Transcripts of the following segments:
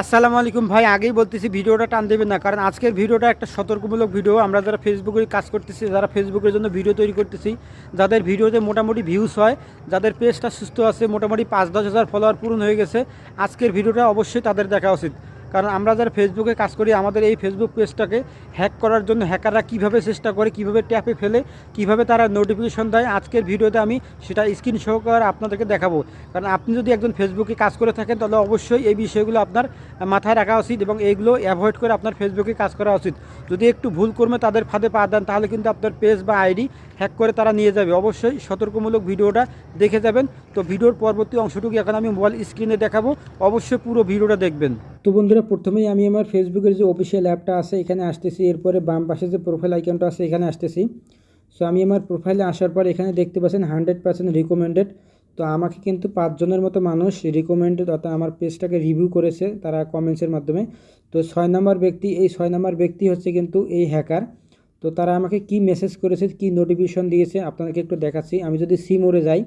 আসসালামু আলাইকুম ভাই, আগেই বলতেছি ভিডিওটা টান দেবেন না, কারণ আজকের ভিডিওটা একটা সতর্কমূলক ভিডিও। আমরা যারা ফেসবুকে কাজ করতেছি, যারা ফেসবুকের জন্য ভিডিও তৈরি করতেছি, যাদের ভিডিওতে মোটামুটি ভিউজ হয়, যাদের পেজটা সুস্থ আছে, মোটামুটি পাঁচ দশ হাজার ফলোয়ার পূরণ হয়ে গেছে, আজকের ভিডিওটা অবশ্যই তাদের দেখা উচিত। কারণ আমরা যারা ফেসবুকে কাজ করি, আমাদের এই ফেসবুক পেজটাকে হ্যাক করার জন্য হ্যাকাররা কীভাবে চেষ্টা করে, কীভাবে ট্যাপে ফেলে, কীভাবে তারা নোটিফিকেশন দেয়, আজকের ভিডিওতে আমি সেটা স্ক্রিন সহকারে আপনাদেরকে দেখাবো। কারণ আপনি যদি একজন ফেসবুকে কাজ করে থাকেন, তাহলে অবশ্যই এই বিষয়গুলো আপনার মাথায় রাখা উচিত এবং এইগুলো অ্যাভয়েড করে আপনার ফেসবুকে কাজ করা উচিত। যদি একটু ভুল কর্মে তাদের ফাঁদে পা দেন, তাহলে কিন্তু আপনার পেজ বা আইডি হ্যাক করে তারা নিয়ে যাবে। অবশ্যই সতর্কমূলক ভিডিওটা দেখে যাবেন। তো ভিডিওর পরবর্তী অংশটুকু এখন আমি মোবাইল স্ক্রিনে দেখাবো। অবশ্যই পুরো ভিডিওটা দেখবেন। তো বন্ধুরা, প্রথমেই আমি আমার ফেসবুকের যে অফিসিয়াল অ্যাপটা আছে, এখানে আসতেছি। এরপরে বাম পাশে যে প্রোফাইল আইকনটা আছে, এখানে আসতেছি। সো আমি আমার প্রোফাইলে আসার পর এখানে দেখতে পাচ্ছেন হান্ড্রেড পার্সেন্ট রিকমেন্ডেড তো আমাকে কিন্তু পাঁচজনের মতো মানুষ রিকমেন্ডেড অর্থাৎ আমার পেজটাকে রিভিউ করেছে তারা কমেন্টসের মাধ্যমে। তো ছয় নম্বর ব্যক্তি, এই ছয় নম্বর ব্যক্তি হচ্ছে কিন্তু এই হ্যাকার তো তারা আমাকে কি মেসেজ করেছে, কি নোটিফিকেশন দিয়েছে, আপনাদেরকে একটু দেখাচ্ছি। আমি যদি সি মোড়ে যাই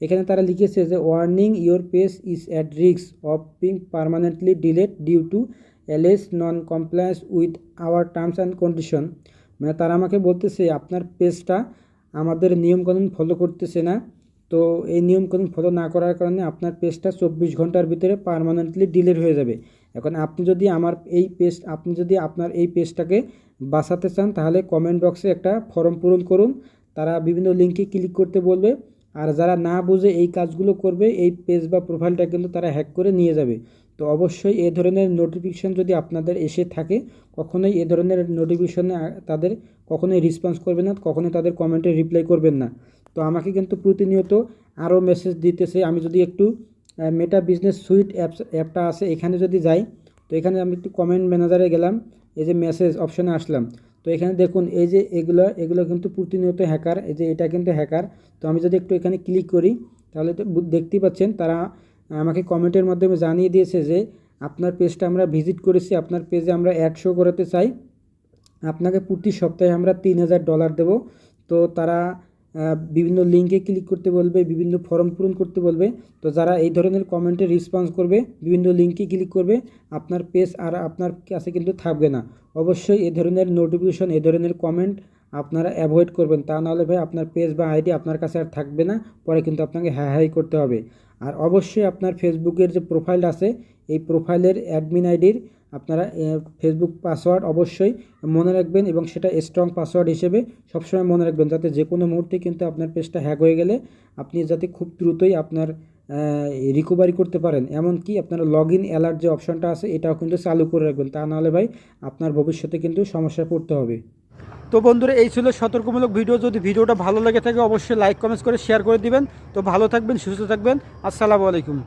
এখানে তারা লিখেছে যে warning your page is at risk of being permanently delete due to LS non compliance with our terms and condition মানে তারা আমাকে বলতেছে, আপনার পেজটা আমাদের নিয়মকানুন ফলো করতেছে না। তো এই নিয়মকানুন ফলো না করার কারণে আপনার পেজটা চব্বিশ ঘণ্টার ভিতরে পারমানেন্টলি ডিলেট হয়ে যাবে। এখন আপনি যদি আমার এই পেজ আপনি যদি আপনার এই পেজটাকে বাঁচাতে চান, তাহলে কমেন্ট বক্সে একটা ফর্ম পূরণ করুন। তারা বিভিন্ন লিঙ্কে ক্লিক করতে বলবে। আর যারা না বুঝে এই কাজগুলো করবে, এই পেজ বা প্রোফাইলটা কিন্তু তারা হ্যাক করে নিয়ে যাবে। তো অবশ্যই এ ধরনের নোটিফিকেশন যদি আপনাদের এসে থাকে, কখনোই এ ধরনের নোটিফিকেশনে তাদের কখনোই রেসপন্স করবেন না, কখনোই তাদের কমেন্টে রিপ্লাই করবেন না। তো আমাকে কিন্তু প্রতিনিয়ত আরও মেসেজ দিতেছে। আমি যদি একটু মেটা বিজনেস সুইট অ্যাপস অ্যাপটা আছে, এখানে যদি যাই, তো এখানে আমি একটু কমেন্ট ম্যানেজারে গেলাম, এই যে মেসেজ অপশানে আসলাম। তো এখানে দেখুন, এই যে এগুলো এগুলো কিন্তু প্রতিনিয়ত হ্যাকার এই যে এটা কিন্তু হ্যাকার তো আমি যদি একটু এখানে ক্লিক করি, তাহলে তো দেখতেই পাচ্ছেন, তারা আমাকে কমেন্টের মাধ্যমে জানিয়ে দিয়েছে যে, আপনার পেজটা আমরা ভিজিট করেছি, আপনার পেজে আমরা অ্যাড শো করাতে চাই। আপনাকে প্রতি সপ্তাহে আমরা তিন হাজার ডলার দেব। তো তারা বিভিন্ন লিঙ্কে ক্লিক করতে বলবে, বিভিন্ন ফর্ম পূরণ করতে বলবে। তো যারা এই ধরনের কমেন্টে রেসপন্স করবে, বিভিন্ন লিঙ্কে ক্লিক করবে, আপনার পেজ আর আপনার কাছে কিন্তু থাকবে না। অবশ্যই এ ধরনের নোটিফিকেশন এ ধরনের কমেন্ট আপনারা অ্যাভয়েড করবেন। তা নাহলে ভাই আপনার পেজ বা আইডি আপনার কাছে আর থাকবে না, পরে কিন্তু আপনাকে হ্যাঁ হ্যাঁ করতে হবে। আর অবশ্যই আপনার ফেসবুকের যে প্রোফাইল আছে, এই প্রোফাইলের অ্যাডমিন আইডির আপনারা ফেসবুক পাসওয়ার্ড অবশ্যই মনে রাখবেন এবং সেটা স্ট্রং পাসওয়ার্ড হিসেবে সবসময় মনে রাখবেন যাতে যে কোনো মুহূর্তে কিন্তু আপনার পেজটা হ্যাক হয়ে গেলে আপনি যাতে খুব দ্রুতই আপনার রিকভারি করতে পারেন। এমনকি আপনার লগ ইন অ্যালার্ট যে অপশনটা আছে, এটাও কিন্তু চালু করে রাখবেন। তা নাহলে ভাই আপনার ভবিষ্যতে কিন্তু সমস্যায় পড়তে হবে। তো বন্ধুরা, এই ছিল সতর্কমূলক ভিডিও যদি ভিডিওটা ভালো লেগে থাকে, অবশ্যই লাইক কমেন্টস করে শেয়ার করে দিবেন। তো ভালো থাকবেন, সুস্থ থাকবেন। আসসালামু আলাইকুম।